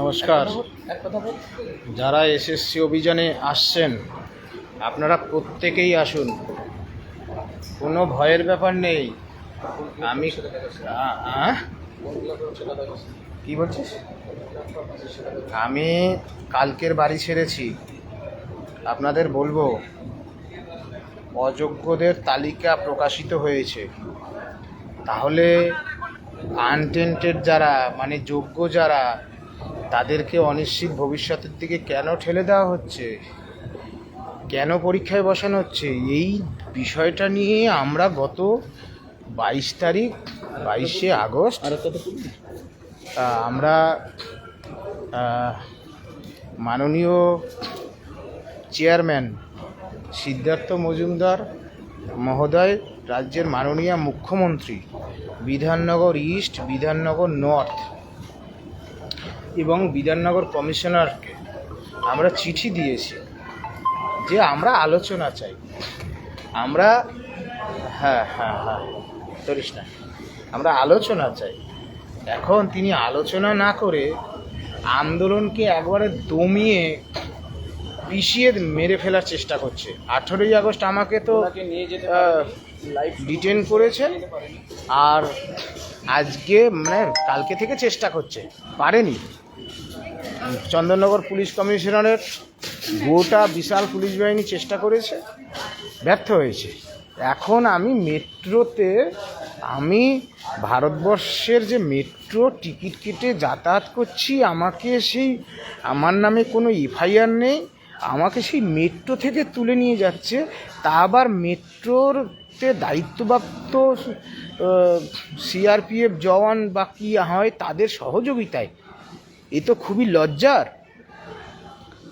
নমস্কার। যারা এসএসসি অভিযানে আসছেন, আপনারা প্রত্যেকেই আসুন। কোনো ভয়ের ব্যাপার নেই। আমি? কি বলছিস? আমি কালকের বাড়ি ছেড়েছি। আপনাদের বলব, অযোগ্যদের তালিকা প্রকাশিত হয়েছে। তাহলে আনটেন্টেড যারা মানে যোগ্য যারা তাদেরকে অনিশ্চিত ভবিষ্যতের দিকে কেন ঠেলে দেওয়া হচ্ছে? কেন পরীক্ষায় বসানো হচ্ছে? এই বিষয়টা নিয়ে আমরা গত বাইশ তারিখ বাইশে আগস্ট আমরা মাননীয় চেয়ারম্যান সিদ্ধার্থ মজুমদার মহোদয় রাজ্যের মাননীয় মুখ্যমন্ত্রী বিধাননগর ইস্ট বিধাননগর নর্থ এবং বিধাননগর কমিশনারকে আমরা চিঠি দিয়েছি যে আমরা আলোচনা চাই। আমরা হ্যাঁ হ্যাঁ হ্যাঁ ধরিস না। আমরা আলোচনা চাই। এখন তিনি আলোচনা না করে আন্দোলনকে একবারে দমিয়ে পিষিয়ে মেরে ফেলার চেষ্টা করছে। আঠেরোই আগস্ট আমাকে তো ডিটেন করেছেন আর আজকে মানে কালকে থেকে চেষ্টা করছে। পারেনি। চন্দননগর পুলিশ কমিশনারের গোটা বিশাল পুলিশ বাহিনী চেষ্টা করেছে, ব্যর্থ হয়েছে। এখন আমি মেট্রোতে, আমি ভারতবর্ষের যে মেট্রো টিকিট কেটে যাতায়াত করছি, আমাকে সেই, আমার নামে কোনো এফআইআর নেই। আমাকে সেই মেট্রো থেকে তুলে নিয়ে যাচ্ছে। তা আবার মেট্রোরতে দায়িত্বপ্রাপ্ত সিআরপিএফ জওয়ান বা কী হয়, তাদের সহযোগিতায়। এ তো খুবই লজ্জার।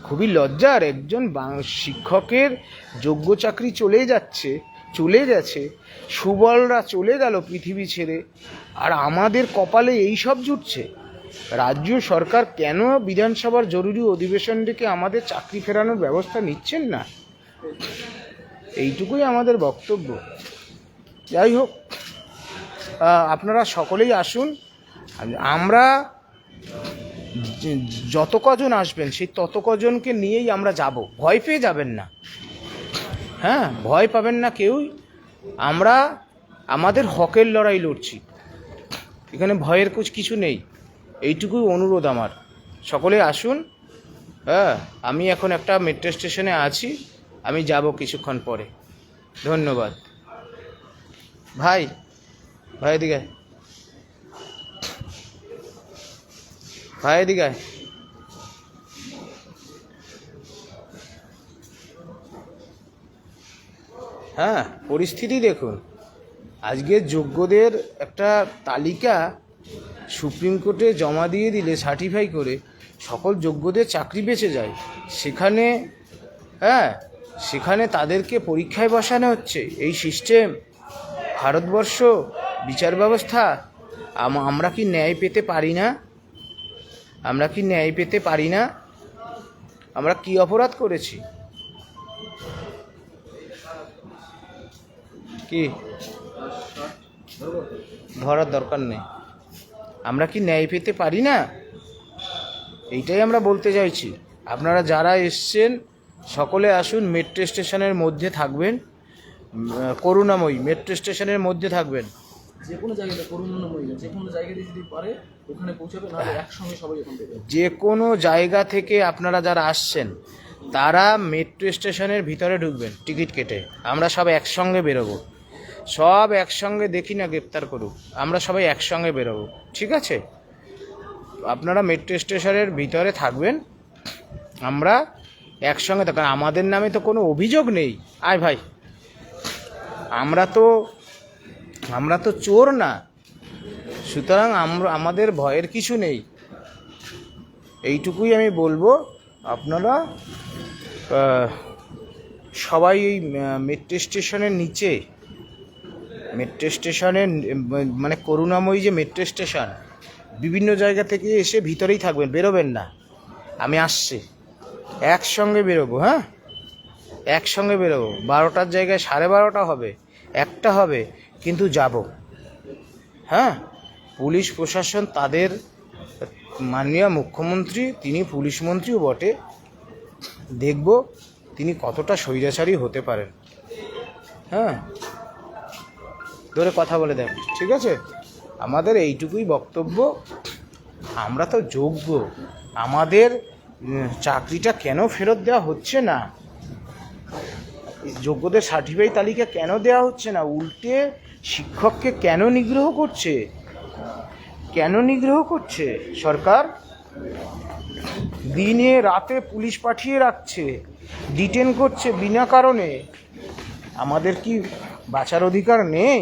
খুবই লজ্জার একজন শিক্ষকের যোগ্য চাকরি চলে যাচ্ছে, চলে গেছে। সুবলরা চলে গেল পৃথিবী ছেড়ে। আর আমাদের কপালে এই সব জুটছে। রাজ্য সরকার কেন বিধানসভার জরুরি অধিবেশন ডেকে আমাদের চাকরি ফেরানোর ব্যবস্থা নিচ্ছেন না? এইটুকুই আমাদের বক্তব্য। যাই হোক আপনারা সকলেই আসুন। আমরা যত কজন আসবেন, সেই তত কজনকে নিয়েই আমরা যাব। ভয় পেয়ে যাবেন না। হ্যাঁ ভয় পাবেন না কেউই আমরা আমাদের হকের লড়াই লড়ছি। এখানে ভয়ের কুছ কিছু নেই। এইটুকুই অনুরোধ আমার। সকলে আসুন হ্যাঁ আমি এখন একটা মেট্রো স্টেশনে আছি, আমি যাব কিছুক্ষণ পরে। ধন্যবাদ। ভাই ভাই এদিকে ভাই এদিকে হ্যাঁ পরিস্থিতি দেখুন। আজকে যোগ্যদের একটা তালিকা সুপ্রিম কোর্টে জমা দিয়ে দিলে সার্টিফাই করে সকল যোগ্যদের চাকরি বেঁচে যায়। সেখানে হ্যাঁ সেখানে তাদেরকে পরীক্ষায় বসানো হচ্ছে। এই সিস্টেম ভারতবর্ষ, বিচার ব্যবস্থা, আম- আমরা কি ন্যায় পেতে পারি না? আমরা কি ন্যায় পেতে পারি না? আমরা কি অপরাধ করেছি? কি? ধরার দরকার নেই। আমরা কি ন্যায় পেতে পারি না? এইটাই আমরা বলতে চাইছি। আপনারা যারা এসছেন সকলে আসুন মেট্রো স্টেশনের মধ্যে থাকবেন। করুণাময়ী মেট্রো স্টেশনের মধ্যে থাকবেন। যে কোনো জায়গাতে করুণাময়ী যে কোনো জায়গাতে যদি পারে ওখানে পৌঁছাবে নাহলে একসঙ্গে সবাই ওখান থেকে যে কোনো জায়গা থেকে আপনারা যারা আসছেন তারা মেট্রো স্টেশনের ভিতরে ঢুকবেন টিকিট কেটে। আমরা সব একসঙ্গে বেরোবো। সব একসঙ্গে দেখি না, গ্রেপ্তার করুক। আমরা সবাই একসঙ্গে বেরোবো। ঠিক আছে? আপনারা মেট্রো স্টেশনের ভিতরে থাকবেন। আমরা একসঙ্গে থাকবেন আমাদের নামে তো কোনো অভিযোগ নেই। আয় ভাই। আমরা তো আমরা তো চোর না। সুতরাং আমরা, আমাদের ভয়ের কিছু নেই। এইটুকুই আমি বলব। আপনারা সবাই এই মেট্রো স্টেশনের নিচে মেট্রো স্টেশনের উম, মানে করুণাময়ী যে মেট্রো স্টেশন বিভিন্ন জায়গা থেকে এসে ভিতরেই থাকবেন বেরোবেন না। আমি আসছি। একসঙ্গে বেরোবো হ্যাঁ? একসঙ্গে বেরোবো। বারোটার জায়গায় সাড়ে বারোটা হবে একটা হবে কিন্তু যাব। হ্যাঁ? পুলিশ প্রশাসন তাদের মাননীয় মুখ্যমন্ত্রী তিনি পুলিশ মন্ত্রীও বটে। দেখব তিনি কতটা স্বৈরাচারী হতে পারেন। হ্যাঁ? ধরে কথা বলে দেখ ঠিক আছে? আমাদের এইটুকুই বক্তব্য। আমরা তো যোগ্য। আমাদের চাকরিটা কেন ফেরত দেওয়া হচ্ছে না? যোগ্যদের সার্টিফাইড তালিকা কেন দেওয়া হচ্ছে না? উল্টে শিক্ষককে কেন নিগ্রহ করছে? কেন নিগ্রহ করছে? সরকার দিনে রাতে পুলিশ পাঠিয়ে রাখছে, ডিটেন করছে বিনা কারণে। আমাদের কি বাঁচার অধিকার নেই?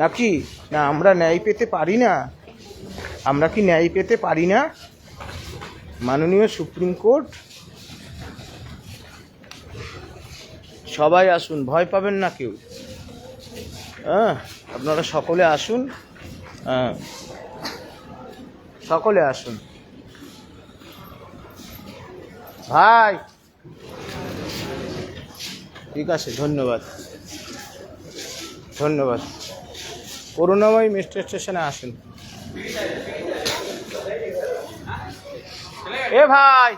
নাকি? না, আমরা ন্যায় পেতে পারি না। আমরা কি ন্যায় পেতে পারি না? মাননীয় সুপ্রিম কোর্ট, সবাই আসুন, ভয় পাবেন না কেউ। হ্যাঁ আপনারা সকলে আসুন। হ্যাঁ সকলে আসুন। ভাই! ঠিক আছে, ধন্যবাদ। ধন্যবাদ। করুণাময় মেট্রো স্টেশনে আসেন। এ ভাই!